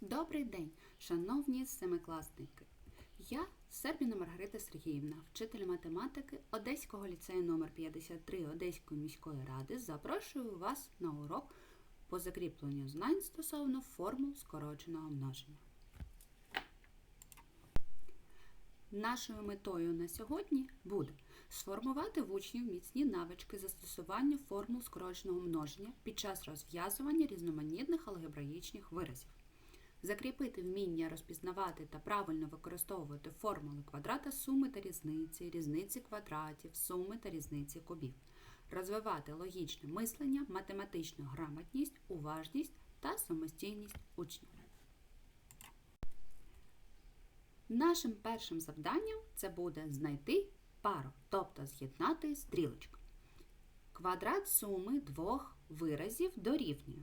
Добрий день, шановні семикласники. Я Сербіна Маргарита Сергіївна, вчитель математики Одеського ліцею номер 53 Одеської міської ради. Запрошую вас на урок по закріпленню знань стосовно формул скороченого множення. Нашою метою на сьогодні буде сформувати в учнів міцні навички застосування формул скороченого множення під час розв'язування різноманітних алгебраїчних виразів. Закріпити вміння розпізнавати та правильно використовувати формули квадрата суми та різниці, різниці квадратів, суми та різниці кубів. Розвивати логічне мислення, математичну грамотність, уважність та самостійність учнів. Нашим першим завданням це буде знайти пару, тобто з'єднати стрілочку. Квадрат суми двох виразів дорівнює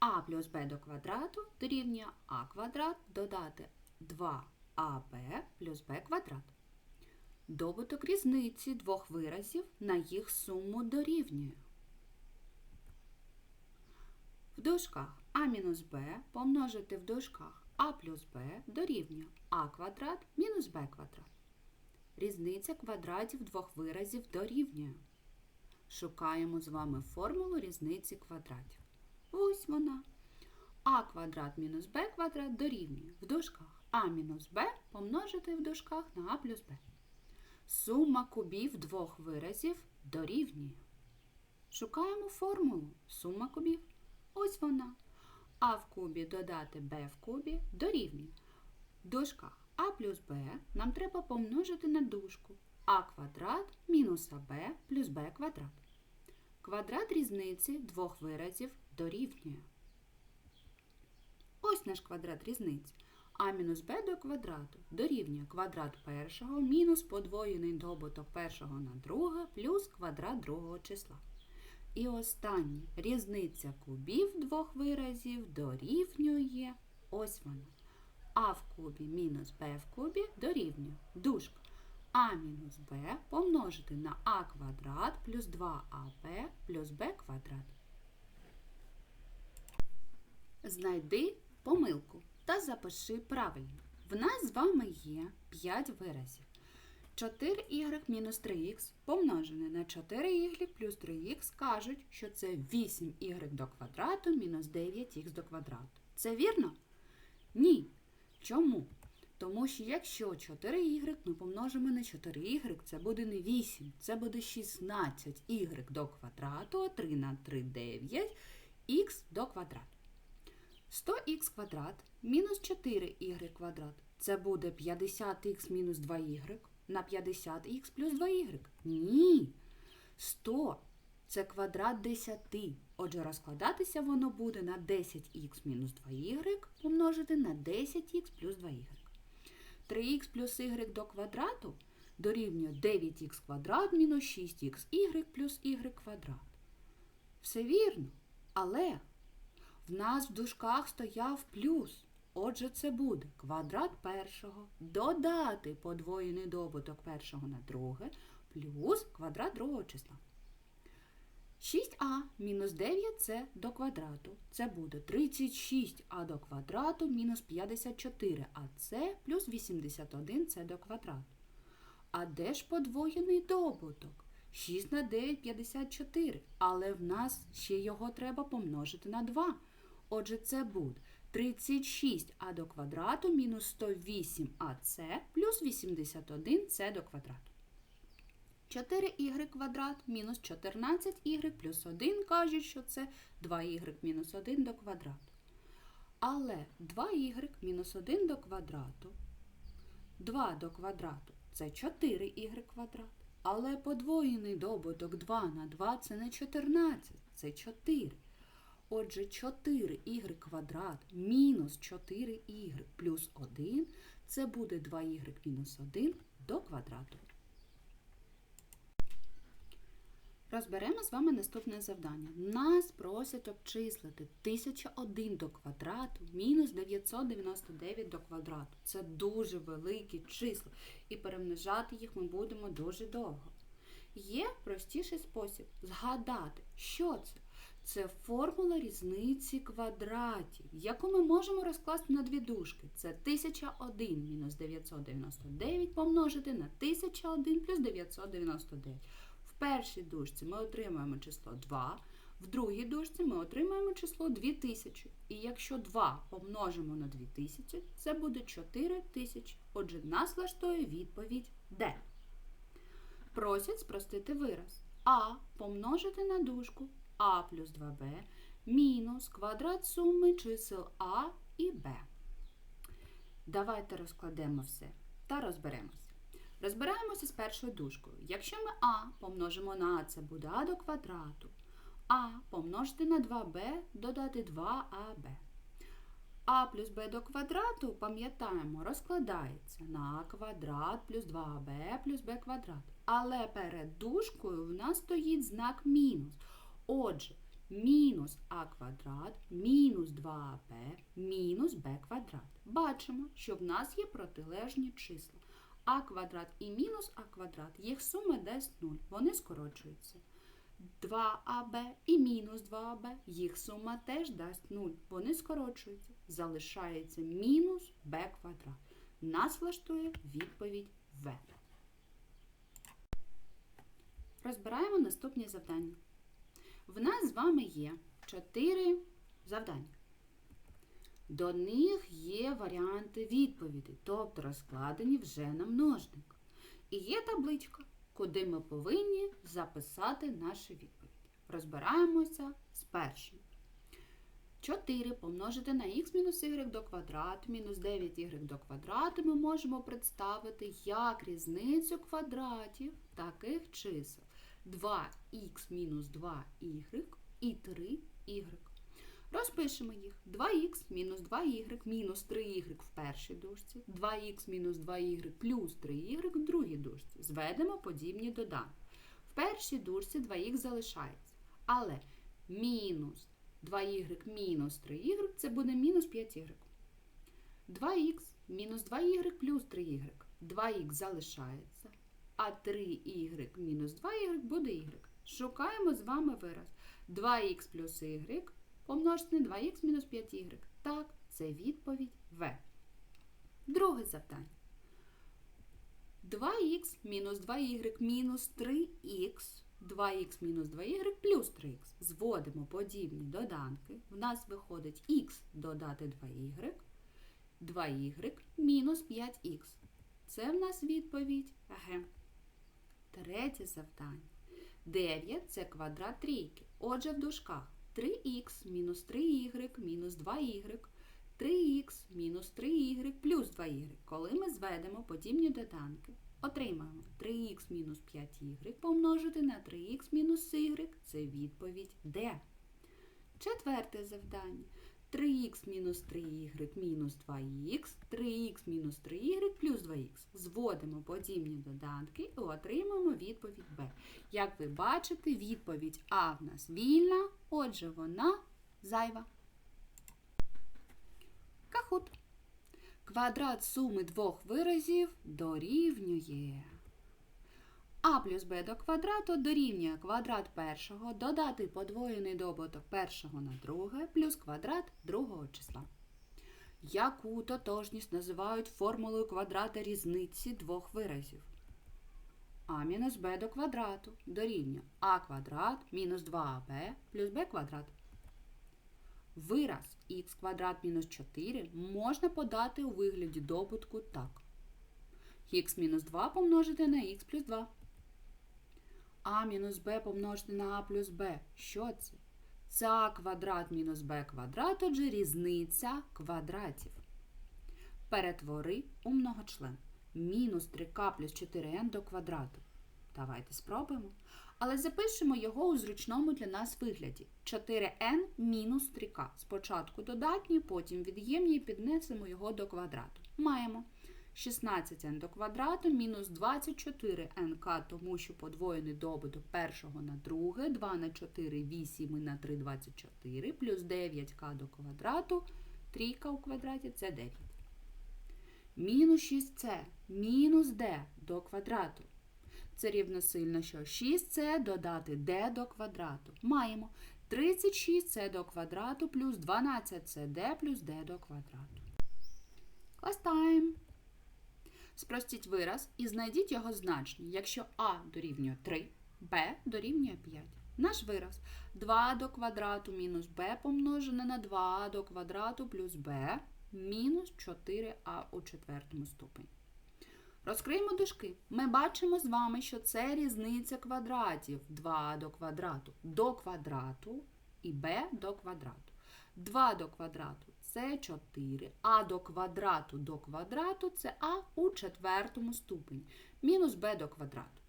а плюс b до квадрату дорівнює а квадрат додати 2аб плюс b квадрат. Добуток різниці двох виразів на їх суму дорівнює. В дужках а мінус b помножити в дужках а плюс b дорівнює а квадрат мінус b квадрат. Різниця квадратів двох виразів дорівнює. Шукаємо з вами формулу різниці квадратів. Ось вона. А квадрат мінус Б квадрат дорівнює в дужках А мінус Б помножити в дужках на А плюс Б. Сума кубів двох виразів дорівнює. Шукаємо формулу сума кубів. Ось вона. А в кубі додати Б в кубі дорівнює. В дужках А плюс Б нам треба помножити на дужку А квадрат мінус АБ плюс Б квадрат. Квадрат різниці двох виразів дорівнює. Ось наш квадрат різниці. А мінус b до квадрату дорівнює квадрат першого мінус подвоєний добуток першого на друге плюс квадрат другого числа. І останнє різниця кубів двох виразів дорівнює ось вона. А в кубі мінус b в кубі дорівнює дужка а мінус b помножити на а квадрат плюс 2аб плюс b квадрат. Знайди помилку та запиши правильно. В нас з вами є 5 виразів. 4y мінус 3х помножене на 4y плюс 3х кажуть, що це 8y до квадрату мінус 9х до квадрату. Це вірно? Ні. Чому? Тому що якщо 4y ми помножимо на 4y, це буде не 8, це буде 16y до квадрату, а 3 на 3 9 х до квадрату. 100х квадрат мінус 4y квадрат. Це буде 50х мінус 2y на 50х плюс 2y. Ні. 100 це квадрат 10. Отже, розкладатися воно буде на 10х мінус 2y помножити на 10х плюс 2y. 3х плюс y до квадрату дорівнює 9х квадрат мінус 6х плюс y квадрат. Все вірно, але в нас в дужках стояв плюс. Отже, це буде квадрат першого додати подвоєний добуток першого на друге плюс квадрат другого числа. 6а мінус 9 до квадрату. Це буде 36а до квадрату мінус 54, а це плюс 81 це до квадрату. А де ж подвоєний добуток? 6 на 9 54, але в нас ще його треба помножити на 2. Отже, це буде 36а до квадрату мінус 108ac плюс 81c до квадрату. 4y квадрат мінус 14y плюс 1 кажуть, що це 2y мінус 1 до квадрату. Але 2y мінус 1 до квадрату, 2 до квадрату це 4y квадрат. Але подвоєний добуток 2 на 2 це не 14, це 4. Отже, 4y квадрат мінус 4y плюс 1 це буде 2y мінус 1 до квадрату. Розберемо з вами наступне завдання. Нас просять обчислити 1001 до квадрату мінус 999 до квадрату. Це дуже великі числа, і перемножати їх ми будемо дуже довго. Є простіший спосіб згадати, що це. Це формула різниці квадратів, яку ми можемо розкласти на дві дужки. Це 1001 мінус 999 помножити на 1001 плюс 999. В першій дужці ми отримаємо число 2, в другій дужці ми отримаємо число 2000. І якщо 2 помножимо на 2000, це буде 4000. Отже, нас влаштує відповідь Д. Просять спростити вираз. А помножити на дужку А плюс 2Б мінус квадрат суми чисел А і Б. Давайте розкладемо все та розберемося. Розбираємося з першою дужкою. Якщо ми А помножимо на А, це буде А до квадрату. А помножити на 2b, додати 2аб. А плюс b до квадрату, пам'ятаємо, розкладається на а квадрат плюс 2аб плюс b квадрат. Але перед дужкою в нас стоїть знак мінус. Отже, мінус а квадрат мінус 2аб мінус b квадрат. Бачимо, що в нас є протилежні числа. А квадрат і мінус а квадрат, їх сума дасть 0. Вони скорочуються. 2аб і мінус 2аб, їх сума теж дасть 0. Вони скорочуються. Залишається мінус b квадрат. Нас влаштує відповідь В. Розбираємо наступні завдання. В нас з вами є 4 завдання. До них є варіанти відповідей, тобто розкладені вже на множник. І є табличка куди ми повинні записати наші відповіді. Розбираємося з першим. 4 помножити на х мінус y до квадрату мінус 9y до квадрату ми можемо представити як різницю квадратів таких чисел 2х мінус 2y і 3y. Розпишемо їх. 2х мінус 2y мінус 3y в першій дужці, 2х мінус 2y плюс 3y в другій дужці. Зведемо подібні доданки. В першій дужці 2х залишається. Але мінус 2y мінус 3y це буде мінус 5y. 2х мінус 2y плюс 3y. 2х залишається. А 3y мінус 2y буде y. Шукаємо з вами вираз. 2х плюс y помножити на 2х мінус 5y. Так, це відповідь В. Друге завдання. 2х мінус 2y мінус 3х, 2х мінус 2y плюс 3х. Зводимо подібні доданки. В нас виходить х додати 2y, 2y мінус 5х. Це в нас відповідь Г. Третє завдання. 9 це квадрат трійки. Отже, в дужках 3х мінус 3y мінус 2y, 3х мінус 3y плюс 2y. Коли ми зведемо подібні доданки, отримаємо 3х мінус 5y помножити на 3х мінус y. Це відповідь Д. Четверте завдання. 3х мінус 3y мінус 2х, 3х мінус 3y плюс 2х. Зводимо подібні доданки і отримаємо відповідь Б. Як ви бачите, відповідь А в нас вільна, отже, вона зайва. Кахут. Квадрат суми двох виразів дорівнює. А плюс Б до квадрату дорівнює квадрат першого, додати подвоєний добуток першого на друге, плюс квадрат другого числа. Яку тотожність називають формулою квадрата різниці двох виразів? А мінус Б до квадрату дорівнює А квадрат мінус 2АБ плюс Б квадрат. Вираз х квадрат мінус 4 можна подати у вигляді добутку так. х мінус 2 помножити на х плюс 2. А мінус Б помножити на А плюс Б. Що це? Це А квадрат мінус Б квадрат, отже різниця квадратів. Перетвори у многочлен. Мінус 3К плюс 4Н до квадрату. Давайте спробуємо. Але запишемо його у зручному для нас вигляді. 4n мінус 3К. Спочатку додатні, потім від'ємні піднесемо його до квадрату. Маємо 16n до квадрату мінус 24nk, тому що подвоєний добуток першого на друге, 2 на 4, 8 і на 3, 24, плюс 9k до квадрату, трійка у квадраті це 9. Мінус 6c, мінус d до квадрату. Це рівносильно, що 6c додати d до квадрату. Маємо 36 це до квадрату плюс 12 це d плюс d до квадрату. Time. Спростіть вираз і знайдіть його значення, якщо а дорівнює 3, b дорівнює 5. Наш вираз 2 до квадрату мінус b помножене на 2 до квадрату плюс b мінус 4а у четвертому ступені. Розкриємо дужки. Ми бачимо з вами, що це різниця квадратів 2 до квадрату до квадрату і b до квадрату. 2 до квадрату це 4, а до квадрату до квадрату це а у четвертому ступені. Мінус b до квадрату.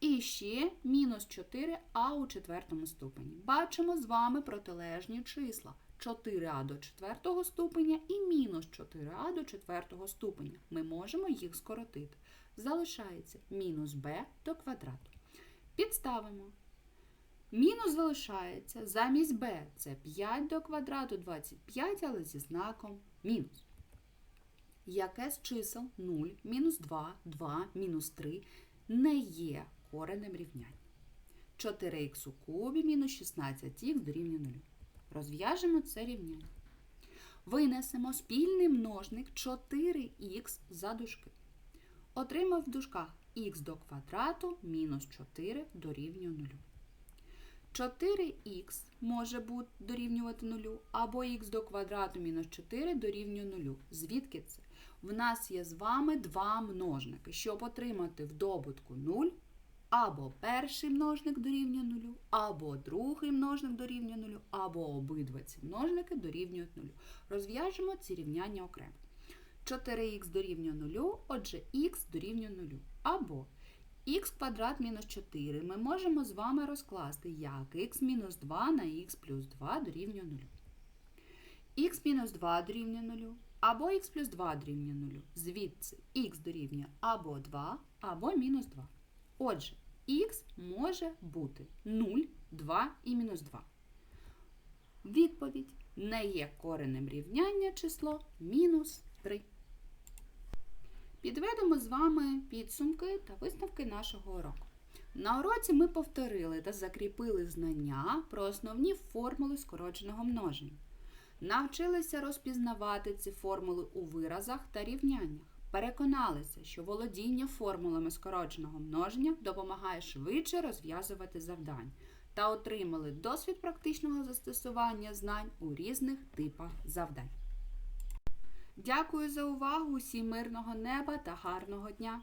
І ще мінус 4а у четвертому ступені. Бачимо з вами протилежні числа. 4а до четвертого ступеня і мінус 4а до четвертого ступеня. Ми можемо їх скоротити. Залишається мінус b до квадрату. Підставимо. Мінус залишається замість b. Це 5 до квадрату 25, але зі знаком мінус. Яке з чисел 0, мінус 2, 2, мінус 3 не є коренем рівняння. 4х у кубі мінус 16х дорівнює 0. Розв'яжемо це рівняння. Винесемо спільний множник 4х за дужки. Отримав в дужках х до квадрату мінус 4 дорівнює 0. 4х може бути дорівнювати 0, або х до квадрату мінус 4 дорівнює 0. Звідки це? В нас є з вами два множники. Щоб отримати в добутку 0, або перший множник дорівнює 0, або другий множник дорівнює 0, або обидва ці множники дорівнюють 0. Розв'яжемо ці рівняння окремо. 4х дорівнює 0, отже х дорівнює 0. Або х квадрат мінус 4 ми можемо з вами розкласти як х мінус 2 на х плюс 2 дорівнює 0. х мінус 2 дорівнює 0, або х плюс 2 дорівнює 0. Звідси х дорівнює або 2, або мінус 2. Отже, х може бути 0, 2 і мінус 2. Відповідь не є коренем рівняння число мінус 3. Підведемо з вами підсумки та висновки нашого уроку. На уроці ми повторили та закріпили знання про основні формули скороченого множення. Навчилися розпізнавати ці формули у виразах та рівняннях. Переконалися, що володіння формулами скороченого множення допомагає швидше розв'язувати завдання та отримали досвід практичного застосування знань у різних типах завдань. Дякую за увагу! Усім мирного неба та гарного дня!